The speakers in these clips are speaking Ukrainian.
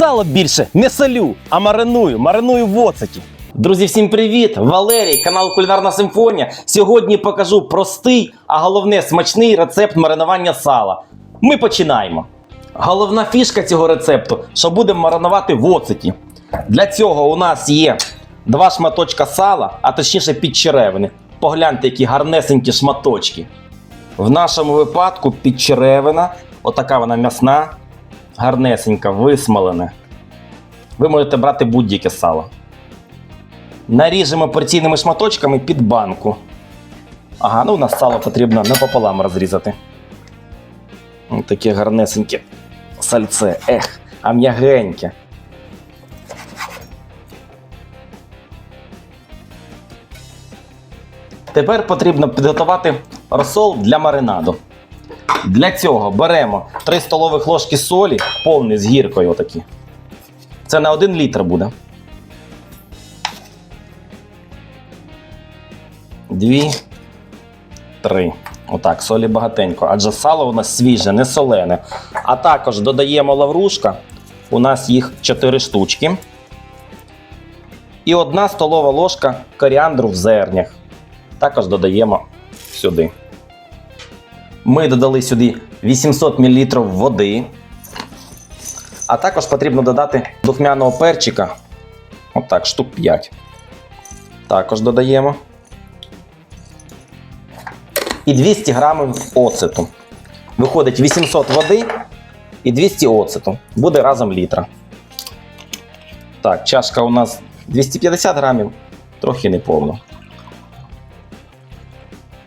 Сало більше не солю, а мариную, мариную в оцеті. Друзі, всім привіт! Валерій, канал Кулінарна Симфонія. Сьогодні покажу простий, а головне смачний рецепт маринування сала. Ми починаємо. Головна фішка цього рецепту, що будемо маринувати в оцеті. Для цього у нас є два шматочка сала, а точніше підчеревини. Погляньте, які гарнесенькі шматочки. В нашому випадку підчеревина, отака вона м'ясна, гарнесенька, висмолене. Ви можете брати будь-яке сало. Наріжемо порційними шматочками під банку. Ага, ну у нас сало потрібно напополам розрізати. Таке гарнесеньке сальце. Ех, а м'ягеньке. Тепер потрібно підготувати розсол для маринаду. Для цього беремо 3 столових ложки солі, повний з гіркою отакі. Це на 1 літр буде. Дві, три. Отак, солі багатенько. Адже сало у нас свіже, не солене. А також додаємо лаврушка. У нас їх 4 штучки. І одна столова ложка коріандру в зернях. Також додаємо сюди. Ми додали сюди 800 мл води. А також потрібно додати духмяного перчика. Отак, штук 5. Також додаємо. І 200 грамів оцету. Виходить 800 води і 200 оцету. Буде разом літра. Так, чашка у нас 250 грамів, трохи неповно.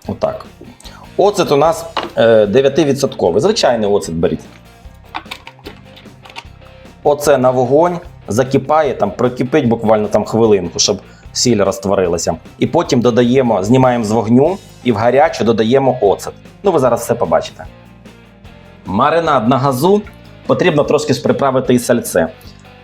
Отак. Оцет у нас 9%. Звичайний оцет беріть. Оце на вогонь закипає, там прокипить буквально там хвилинку, щоб сіль розтворилася. І потім додаємо, знімаємо з вогню і в гарячу додаємо оцет. Ну, ви зараз все побачите. Маринад на газу потрібно трошки приправити і сальце.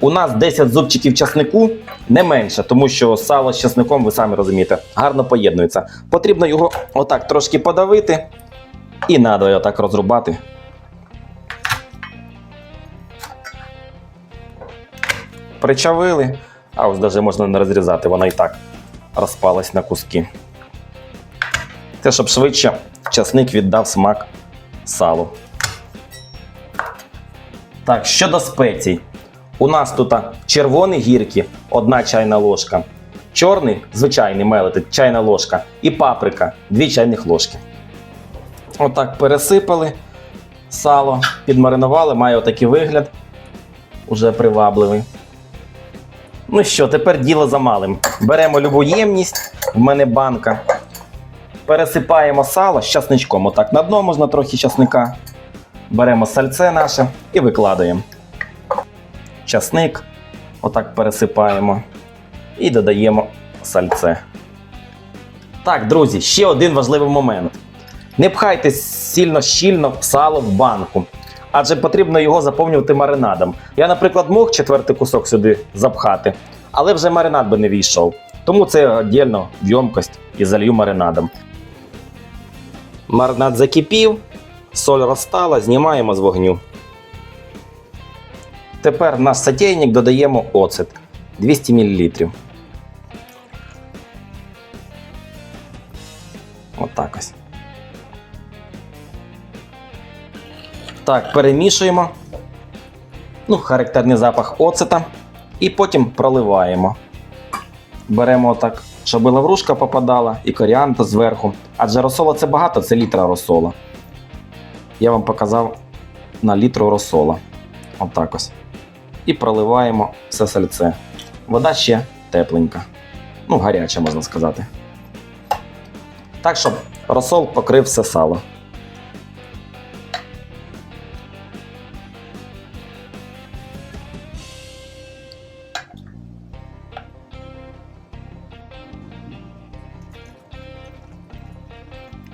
У нас 10 зубчиків часнику не менше, тому що сало з часником, ви самі розумієте, гарно поєднується. Потрібно його отак трошки подавити і надо отак розрубати. Причавили, а ось навіть можна не розрізати, вона і так розпалась на куски. Це щоб швидше часник віддав смак салу. Так, щодо спецій. У нас тут червоні гірки, одна чайна ложка. Чорний, звичайний мелити, чайна ложка. І паприка, дві чайних ложки. Отак пересипали сало, підмаринували, має отакий вигляд. Уже привабливий. Ну що, тепер діло за малим. Беремо любу ємність, в мене банка. Пересипаємо сало з часничком. Отак на дно можна трохи часника. Беремо сальце наше і викладаємо. Часник, отак пересипаємо. І додаємо сальце. Так, друзі, ще один важливий момент. Не пхайте сильно щільно сало в банку, адже потрібно його заповнювати маринадом. Я, наприклад, мог четвертий кусок сюди запхати, але вже маринад би не війшов. Тому це віддільно в ємкость і залью маринадом. Маринад закипів, соль розстала, знімаємо з вогню. Тепер в наш сотейник додаємо оцет 200 мл. Отак ось. Так, перемішуємо. Ну, характерний запах оцета. І потім проливаємо. Беремо отак, щоб лаврушка попадала, і коріандр зверху. Адже розсола це багато, це літра розсола. Я вам показав на літру розсола. Отак ось. І проливаємо все сальце. Вода ще тепленька. Ну, гаряча, можна сказати. Так, щоб розсол покрив все сало.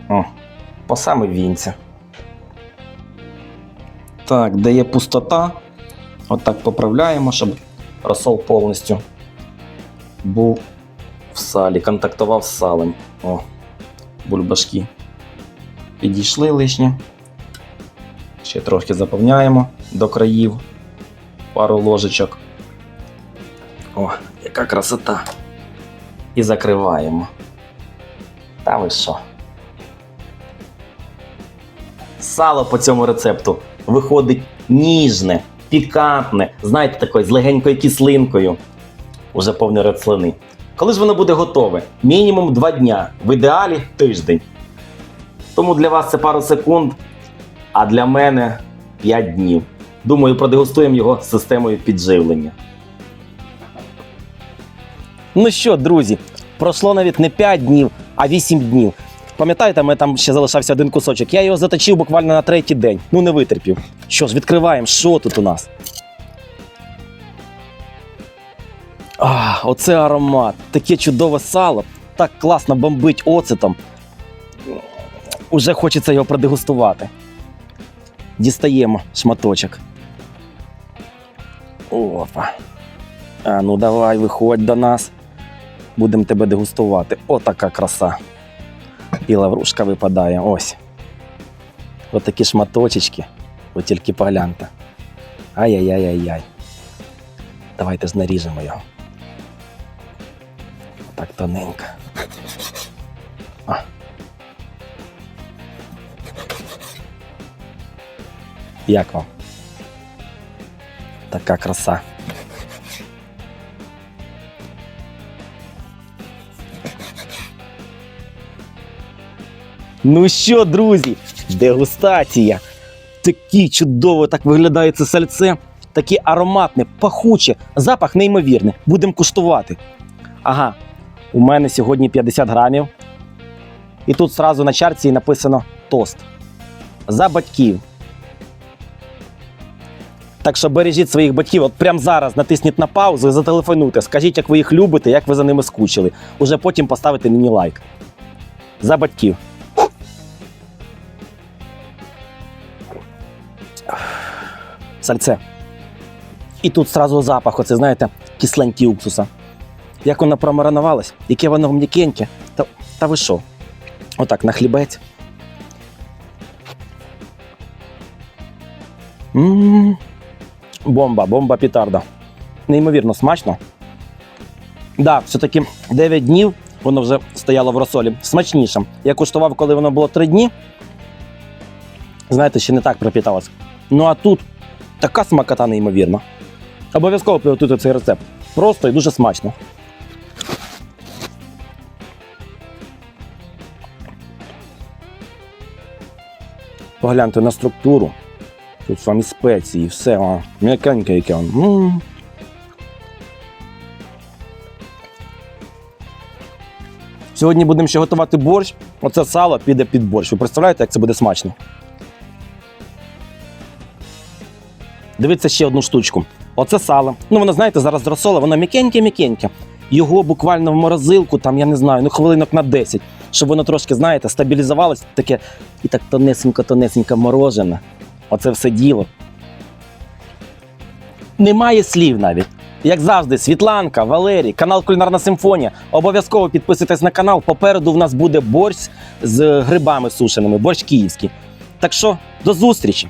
О, по саме вінця. Так, де є пустота, отак поправляємо, щоб розсол повністю був в салі, контактував з салом. О, бульбашки підійшли лишні. Ще трохи заповняємо до країв. пару ложечок. О, яка красота. І закриваємо. Та ви що? Сало по цьому рецепту виходить ніжне, пікантне, знаєте, такою з легенькою кислинкою. Уже повний рот. Коли ж воно буде готове? Мінімум 2 дня, в ідеалі тиждень. Тому для вас це пару секунд, а для мене 5 днів. Думаю, продегустуємо його системою підживлення. Ну що, друзі, пройшло навіть не 5 днів, а 8 днів. Пам'ятаєте, ми там ще залишався один кусочок. Я його заточив буквально на третій день. Ну не витерпів. Що ж, відкриваємо, що тут у нас? А, оце аромат. Таке чудове сало. Так класно бомбить оцетом. Уже хочеться його продегустувати. Дістаємо шматочок. Опа. А ну давай, виходь до нас. Будемо тебе дегустувати. Отака краса. І лаврушка випадає. Ось. Отакі шматочечки. От тільки погляньте. Ай-яй-яй-яй-яй. Давайте ж наріжемо його. Так тоненько. А. Як вам? Така краса. Ну що, друзі, дегустація. Такі чудово так виглядає це сальце. Таке ароматне, пахуче, запах неймовірний. Будемо куштувати. Ага, у мене сьогодні 50 грамів. І тут зразу на чарці написано тост. За батьків. Так що бережіть своїх батьків, от прямо зараз натисніть на паузу і зателефонуйте. Скажіть, як ви їх любите, як ви за ними скучили. Уже потім поставите мені лайк. За батьків. Сальце. І тут сразу запах, оце, знаєте, кисленький уксуса. Як воно промаринувалось, яке воно м'якеньке. Та, та ви що? Отак на хлібець. М-м-м. Бомба, бомба пітарда. Неймовірно смачно. Да, все-таки 9 днів воно вже стояло в розсолі. Смачніше. Я куштував, коли воно було 3 дні. Знаєте, ще не так пропіталось. Ну а тут така смакота неймовірна. Обов'язково приготуйте цей рецепт. Просто і дуже смачно. Погляньте на структуру. Тут самі спеції, все, а, м'якеньке яке. М. Сьогодні будемо ще готувати борщ. Оце сало піде під борщ. Ви представляєте, як це буде смачно? Дивіться ще одну штучку. Оце сало. Ну, воно, знаєте, зараз розсола, воно м'якеньке-м'якеньке. Його буквально в морозилку, там, я не знаю, ну хвилинок на 10, щоб воно трошки, знаєте, стабілізувалось таке і так тонесенько-тонесенько морожене. Оце все діло. Немає слів навіть. Як завжди, Світланка, Валерій, канал Кулінарна Симфонія. Обов'язково підписуйтесь на канал. Попереду в нас буде борщ з грибами сушеними, борщ київський. Так що, до зустрічі!